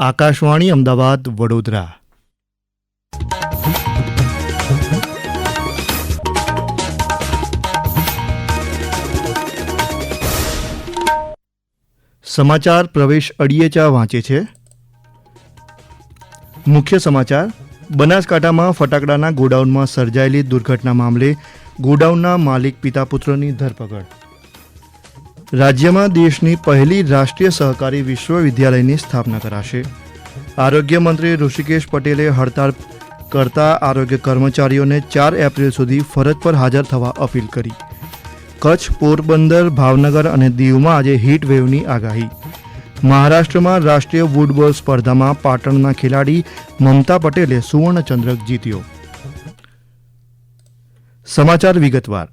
આકાશવાણી અમદાવાદ, વડોદરા. સમાચાર પ્રવેશ અડિયેચા વાંચે છે. મુખ્ય સમાચાર, બનાસકાંઠામાં ફટાકડાના ગોડાઉનમાં સર્જાયેલી દુર્ઘટના મામલે ગોડાઉનના માલિક પિતા પુત્રની ધરપકડ. રાજ્યમાં દેશની પહેલી રાષ્ટ્રીય સહકારી વિશ્વવિદ્યાલયની સ્થાપના કરાશે. આરોગ્ય મંત્રી ઋષિકેશ પટેલે હડતાળ કરતા આરોગ્ય કર્મચારીઓને ચાર એપ્રિલ સુધી ફરજ પર હાજર થવા અપીલ કરી. કચ્છ, પોરબંદર, ભાવનગર અને દીવમાં આજે હીટ વેવની આગાહી. મહારાષ્ટ્રમાં રાષ્ટ્રીય વુડબોલ સ્પર્ધામાં પાટણના ખેલાડી મમતા પટેલે સુવર્ણચંદ્રક જીત્યો. સમાચાર વિગતવાર.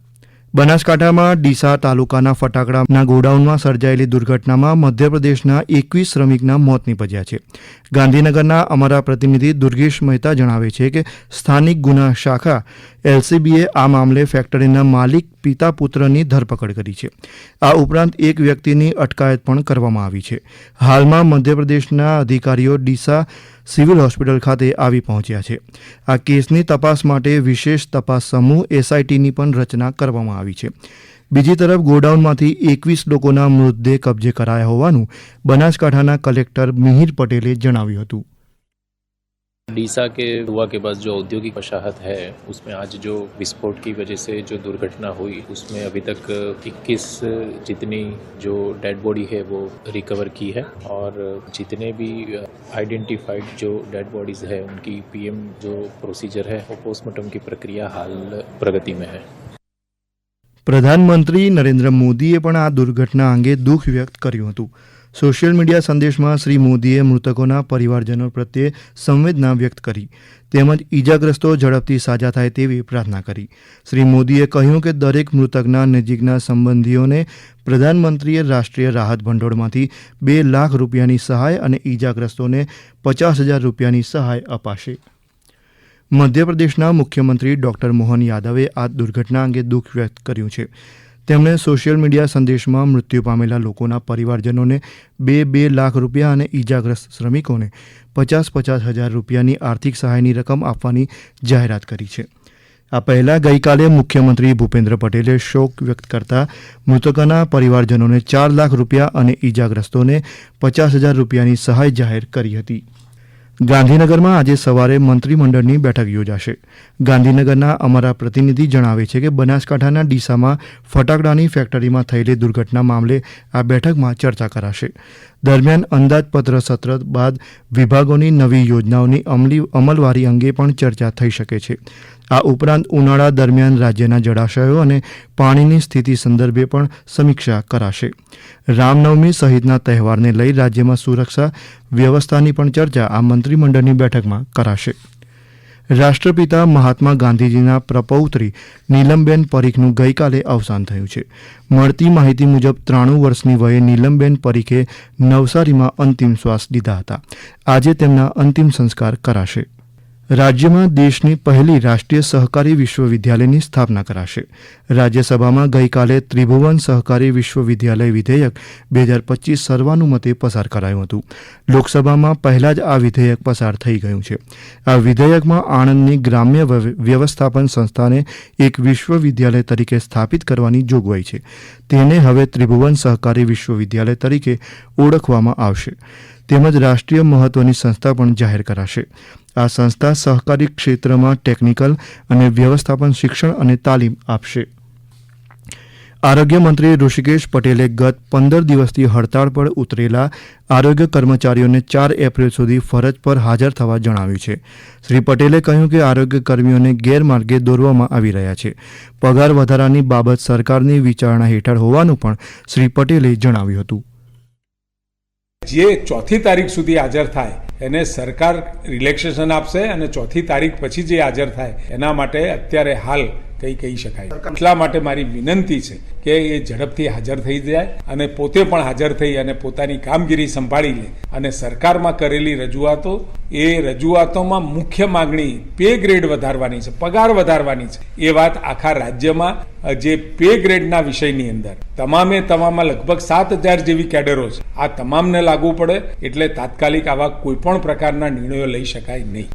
બનાસકાંઠામાં ડીસા તાલુકાના ફટાકડાના ગોડાઉનમાં સર્જાયેલી દુર્ઘટનામાં મધ્યપ્રદેશના એકવીસ શ્રમિકના મોત નીપજ્યા છે. ગાંધીનગરના અમારા પ્રતિનિધિ દુર્ગેશ મહેતા જણાવે છે કે સ્થાનિક ગુના શાખા એલસીબીએ આ મામલે ફેક્ટરીના માલિક પિતા પુત્રની ધરપકડ કરી છે. આ ઉપરાંત એક વ્યક્તિની અટકાયત પણ કરવામાં આવી છે. હાલમાં મધ્યપ્રદેશના અધિકારીઓ ડીસા સિવિલ હોસ્પિટલ ખાતે આવી પહોંચ્યા છે. આ કેસની તપાસ માટે વિશેષ તપાસ સમૂહ એસઆઈટીની પણ રચના કરવામાં આવી છે. બીજી તરફ ગોડાઉનમાંથી એકવીસ લોકોના મૃતદેહ કબજે કરાયા હોવાનું બનાસકાંઠાના કલેક્ટર મિહિર પટેલે જણાવ્યું હતું. डीसा के हुआ के पास जो औद्योगिक वसाहत है, उसमें आज जो विस्फोट की वजह से जो दुर्घटना हुई, उसमें अभी तक 21 जितनी जो डेड बॉडी है वो रिकवर की है और जितने भी आइडेंटिफाइड जो डेड बॉडीज है, उनकी पीएम जो प्रोसीजर है, वो पोस्टमार्टम की प्रक्रिया हाल प्रगति में है। પ્રધાનમંત્રી નરેન્દ્ર મોદીએ પણ આ દુર્ઘટના અંગે દુઃખ વ્યક્ત કર્યું હતું. સોશિયલ મીડિયા સંદેશમાં શ્રી મોદીએ મૃતકોના પરિવારજનો પ્રત્યે સંવેદના વ્યક્ત કરી, તેમજ ઈજાગ્રસ્તો ઝડપથી સાજા થાય તેવી પ્રાર્થના કરી. શ્રી મોદીએ કહ્યું કે દરેક મૃતકના નજીકના સંબંધીઓને પ્રધાનમંત્રીએ રાષ્ટ્રીય રાહત ભંડોળમાંથી બે લાખ રૂપિયાની સહાય અને ઈજાગ્રસ્તોને પચાસ હજાર રૂપિયાની સહાય અપાશે. મધ્યપ્રદેશના મુખ્યમંત્રી ડોક્ટર મોહન યાદવે આ દુર્ઘટના અંગે દુઃખ વ્યક્ત કર્યું છે. તેમણે સોશિયલ મીડિયા સંદેશમાં મૃત્યુ પામેલા લોકોના પરિવારજનોને બે બે લાખ રૂપિયા અને ઈજાગ્રસ્ત શ્રમિકોને પચાસ પચાસ હજાર રૂપિયાની આર્થિક સહાયની રકમ આપવાની જાહેરાત કરી છે. આ પહેલા ગઈકાલે મુખ્યમંત્રી ભૂપેન્દ્ર પટેલે શોક વ્યક્ત કરતા મૃતકોના પરિવારજનોને ચાર લાખ રૂપિયા અને ઈજાગ્રસ્તોને પચાસ હજાર રૂપિયાની સહાય જાહેર કરી હતી. ગાંધીનગરમાં આજે સવારે મંત્રીમંડળની બેઠક યોજાશે. ગાંધીનગરના અમારા પ્રતિનિધિ જણાવે છે કે બનાસકાંઠાના ડીસામાં ફટાકડાની ફેક્ટરીમાં થયેલી દુર્ઘટના મામલે આ બેઠકમાં ચર્ચા કરાશે. દરમિયાન અંદાજપત્ર સત્ર બાદ વિભાગોની નવી યોજનાઓની અમલી અમલવારી અંગે પણ ચર્ચા થઈ શકે છે. આ ઉપરાંત ઉનાળા દરમિયાન રાજ્યના જળાશયો અને પાણીની સ્થિતિ સંદર્ભે પણ સમીક્ષા કરાશે. રામનવમી સહિતના તહેવારને લઈ રાજ્યમાં સુરક્ષા વ્યવસ્થાની પણ ચર્ચા આ મંત્રીમંડળની બેઠકમાં કરાશે. રાષ્ટ્રપિતા મહાત્મા ગાંધીજીના પ્રપૌત્રી નીલમબેન પરીખનું ગઈકાલે અવસાન થયું છે. મળતી માહિતી મુજબ ત્રાણું વર્ષની વયે નીલમબેન પરીખે નવસારીમાં અંતિમ શ્વાસ લીધા હતા. આજે તેમના અંતિમ સંસ્કાર કરાશે. રાજ્યમાં દેશની પહેલી રાષ્ટ્રીય સહકારી વિશ્વવિદ્યાલયની સ્થાપના કરાશે. રાજ્યસભામાં ગઈકાલે ત્રિભુવન સહકારી વિશ્વવિદ્યાલય વિધેયક બે હજાર પચીસ સર્વાનુમતે પસાર કરાયું હતું. લોકસભામાં પહેલા જ આ વિધેયક પસાર થઈ ગયું છે. આ વિધેયકમાં આણંદની ગ્રામ્ય વ્યવ- વ્યવસ્થાપન સંસ્થાને એક વિશ્વવિદ્યાલય તરીકે સ્થાપિત કરવાની જોગવાઈ છે. તેને હવે ત્રિભુવન સહકારી વિશ્વવિદ્યાલય તરીકે ઓળખવામાં આવશે. તેમજ રાષ્ટ્રીય મહત્વની સંસ્થા પણ જાહેર કરાશે. આ સંસ્થા સહકારી ક્ષેત્રમાં ટેકનિકલ અને વ્યવસ્થાપન શિક્ષણ અને તાલીમ આપશે. આરોગ્ય મંત્રી ઋષિકેશ પટેલે ગત પંદર દિવસથી હડતાળ પર ઉતરેલા આરોગ્ય કર્મચારીઓને ચાર એપ્રિલ સુધી ફરજ પર હાજર થવા જણાવ્યું છે. શ્રી પટેલે કહ્યું કે આરોગ્ય કર્મીઓને ગેરમાર્ગે દોરવામાં આવી રહ્યા છે. પગાર વધારાની બાબત સરકારની વિચારણા હેઠળ હોવાનું પણ શ્રી પટેલે જણાવ્યું હતું. જે ચોથી તારીખ સુધી હાજર થાય, એને સરકાર રિલેક્સેશન આપશે અને ચોથી તારીખ પછી જે હાજર થાય, એના માટે અત્યારે હાલ કંઈ કહી શકાય. એટલા માટે મારી વિનંતી છે કે એ ઝડપથી હાજર થઈ જાય અને પોતે પણ હાજર થઈ અને પોતાની કામગીરી સંભાળી લે. અને સરકારમાં કરેલી રજૂઆતો એ રજૂઆતોમાં મુખ્ય માગણી પે ગ્રેડ વધારવાની છે પગાર વધારવાની છે. એ વાત આખા રાજ્યમાં જે પે ગ્રેડના વિષયની અંદર તમામે તમામ લગભગ સાત હજાર જેવી કેડરો છે. આ તમામને લાગુ પડે એટલે તાત્કાલિક આવા કોઈપણ પ્રકારના નિર્ણયો લઈ શકાય નહીં.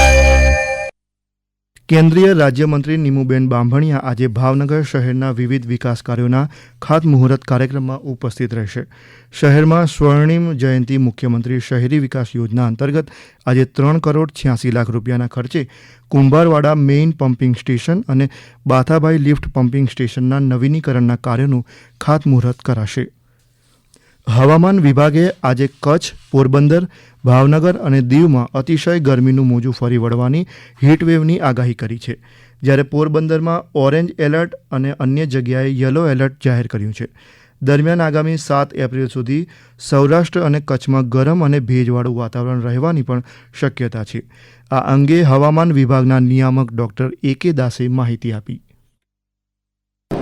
કેન્દ્રીય રાજ્યમંત્રી નીમુબેન બાંભણિયા આજે ભાવનગર શહેરના વિવિધ વિકાસ કાર્યોના ખાતમુહૂર્ત કાર્યક્રમમાં ઉપસ્થિત રહેશે. શહેરમાં સ્વર્ણિમ જયંતિ મુખ્યમંત્રી શહેરી વિકાસ યોજના અંતર્ગત આજે ત્રણ કરોડ છ્યાસી લાખ રૂપિયાના ખર્ચે કુંભારવાડા મેઇન પમ્પિંગ સ્ટેશન અને બાથાભાઈ લિફ્ટ પમ્પિંગ સ્ટેશનના નવીનીકરણના કાર્યોનું ખાતમુહૂર્ત કરાશે. હવામાન વિભાગે આજે કચ્છ, પોરબંદર, ભાવનગર અને દીવમાં અતિશય ગરમીનું મોજું ફરી વળવાની હીટવેવની આગાહી કરી છે. જ્યારે પોરબંદરમાં ઓરેન્જ એલર્ટ અને અન્ય જગ્યાએ યલો એલર્ટ જાહેર કર્યું છે. દરમિયાન આગામી સાત એપ્રિલ સુધી સૌરાષ્ટ્ર અને કચ્છમાં ગરમ અને ભેજવાળું વાતાવરણ રહેવાની પણ શક્યતા છે. આ અંગે હવામાન વિભાગના નિયામક ડોક્ટર એ કે દાસે માહિતી આપી.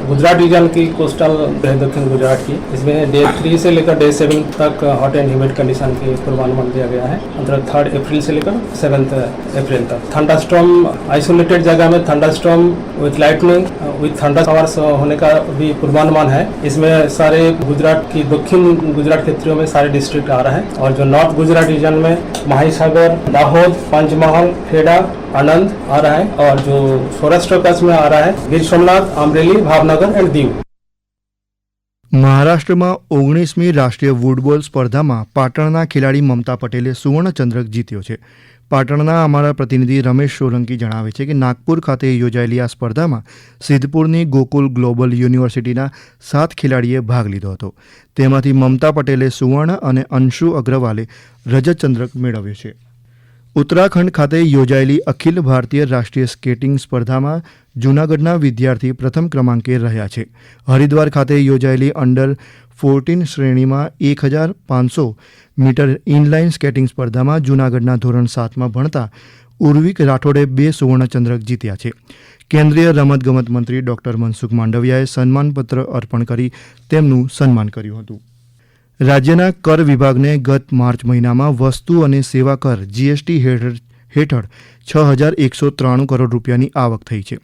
गुजरात रीजन की कोस्टल है दक्षिण गुजरात की। इसमें डे थ्री से लेकर डे सेवन तक हॉट एंड ह्यूमिड कंडीशन की पूर्वानुमान दिया गया है। मतलब थर्ड अप्रैल से लेकर सेवन्थ अप्रैल तक। थंडरस्टॉर्म आइसोलेटेड जगह में thunderstorm with lightning with thunder powers होने का भी पूर्वानुमान है। इसमें सारे गुजरात की दक्षिण गुजरात क्षेत्रों में सारे डिस्ट्रिक्ट आ रहा है। और जो नॉर्थ गुजरात रीजन में महासागर दाहोद पंचमहल, खेड़ा, आनंद आ रहा है। और जो सौराष्ट्र कच्छ में आ रहा है, गिर सोमनाथ, अमरेली, भावनगर મહીસાગર એન્ડ દીવ. મહારાષ્ટ્રમાં ઓગણીસમી રાષ્ટ્રીય વૂડબોલ સ્પર્ધામાં પાટણના ખેલાડી મમતા પટેલે સુવર્ણચંદ્રક જીત્યો છે. પાટણના અમારા પ્રતિનિધિ રમેશ સોલંકી જણાવે છે કે નાગપુર ખાતે યોજાયેલી આ સ્પર્ધામાં સિદ્ધપુરની ગોકુલ ગ્લોબલ યુનિવર્સિટીના સાત ખેલાડીએ ભાગ લીધો હતો. તેમાંથી મમતા પટેલે સુવર્ણ અને અંશુ અગ્રવાલે રજતચંદ્રક મેળવ્યો છે. ઉત્તરાખંડ ખાતે યોજાયેલી અખિલ ભારતીય રાષ્ટ્રીય સ્કેટિંગ સ્પર્ધામાં જૂનાગઢના વિદ્યાર્થી પ્રથમ ક્રમાંકે રહ્યા છે. હરિદ્વાર ખાતે યોજાયેલી અંડર ફોર્ટીન શ્રેણીમાં એક હજાર પાંચસો મીટર ઇનલાઇન સ્કેટિંગ સ્પર્ધામાં જૂનાગઢના ધોરણ સાતમાં ભણતા ઉર્વિક રાઠોડે બે સુવર્ણચંદ્રક જીત્યા છે. કેન્દ્રીય રમતગમત મંત્રી ડોક્ટર મનસુખ માંડવિયાએ સન્માનપત્ર અર્પણ કરી તેમનું સન્માન કર્યું હતું. રાજ્યના કર વિભાગને ગત માર્ચ મહિનામાં વસ્તુ અને સેવા કર જીએસટી હેઠળ છ હજાર એકસો ત્રાણું કરોડ રૂપિયાની આવક થઈ છે.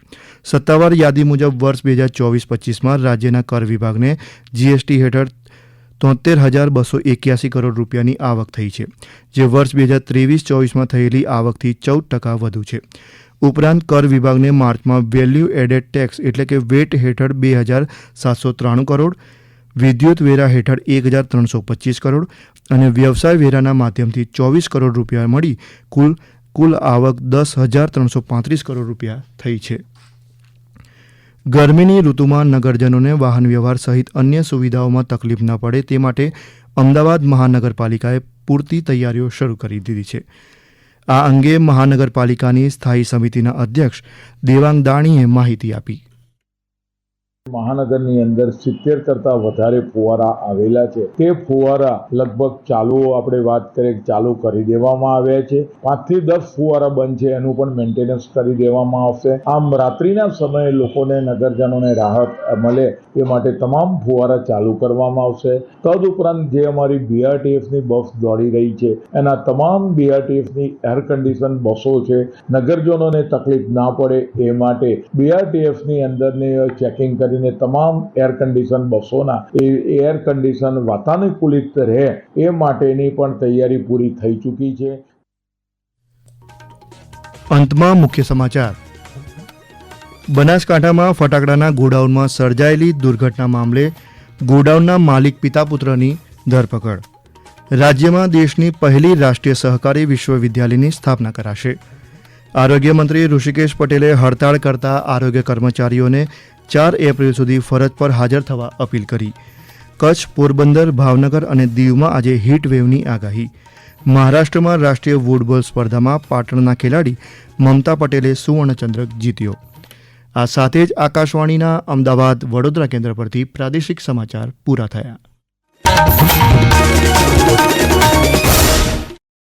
સત્તાવાર યાદી મુજબ વર્ષ બે હજાર ચોવીસ પચીસમાં રાજ્યના કર વિભાગને જીએસટી હેઠળ તોતેર હજાર બસો એક્યાસી કરોડ રૂપિયાની આવક થઈ છે, જે વર્ષ બે હજાર ત્રેવીસ ચોવીસમાં થયેલી આવકથી ચૌદ ટકા વધુ છે. ઉપરાંત કર વિભાગને માર્ચમાં વેલ્યુ એડેડ ટેક્સ એટલે કે વેટ હેઠળ બે હજાર સાતસો ત્રાણું કરોડ વિદ્યુત વેરા હેઠળ એક હજાર ત્રણસો પચીસ કરોડ અને વ્યવસાય વેરાના માધ્યમથી ચોવીસ કરોડ રૂપિયા મળી કુલ કુલ આવક દસ હજાર ત્રણસો પાંત્રીસ કરોડ રૂપિયા થઈ છે. ગરમીની ઋતુમાં નગરજનોને વાહન વ્યવહાર સહિત અન્ય સુવિધાઓમાં તકલીફ ન પડે તે માટે અમદાવાદ મહાનગરપાલિકાએ પૂરતી તૈયારીઓ શરૂ કરી દીધી છે. આ અંગે મહાનગરપાલિકાની સ્થાયી સમિતિના અધ્યક્ષ દેવાંગ દાણીએ માહિતી આપી. મહાનગરની અંદર સિત્તેર કરતાં વધારે ફુવારા આવેલા છે. તે ફુવારા લગભગ ચાલુ આપણે વાત કરીએ ચાલુ કરી દેવામાં આવ્યા છે. પાંચથી દસ ફુવારા બંધ છે, એનું પણ મેન્ટેનન્સ કરી દેવામાં આવશે. આમ રાત્રિના સમયે લોકોને, નગરજનોને રાહત મળે એ માટે તમામ ફુવારા ચાલુ કરવામાં આવશે. તદઉપરાંત જે અમારી બીઆરટીએફની બસ દોડી રહી છે, એના તમામ બીઆરટીએફની એર કન્ડિશન બસો છે. નગરજનોને તકલીફ ના પડે એ માટે બીઆરટીએફની અંદરની ચેકિંગ કરીને તમામ એર કન્ડિશન બસોના એર કન્ડિશન વાતાનુકૂલિત રહે એ માટેની પણ તૈયારી પૂરી થઈ ચૂકી છે. અંતમાં મુખ્ય સમાચાર. બનાસકાંઠામાં ફટાકડાના ગોડાઉનમાં સર્જાયેલી દુર્ઘટના મામલે ગોડાઉનના માલિક પિતા પુત્રની ધરપકડ. રાજ્યમાં દેશની પહેલી રાષ્ટ્રીય સહકારી વિશ્વવિદ્યાલયની સ્થાપના કરાશે. આરોગ્ય મંત્રી ઋષિકેશ પટેલે હડતાળ કરતા આરોગ્ય કર્મચારીઓને ચાર એપ્રિલ સુધી ફરજ પર હાજર થવા અપીલ કરી. કચ્છ, પોરબંદર, ભાવનગર અને દીવમાં આજે હીટ વેવની આગાહી. મહારાષ્ટ્રમાં રાષ્ટ્રીય વૂડબોલ સ્પર્ધામાં પાટણના ખેલાડી મમતા પટેલે સુવર્ણચંદ્રક જીત્યો. આ સાથે જ આકાશવાણીના અમદાવાદ વડોદરા કેન્દ્ર પરથી પ્રાદેશિક સમાચાર પૂરા થયા.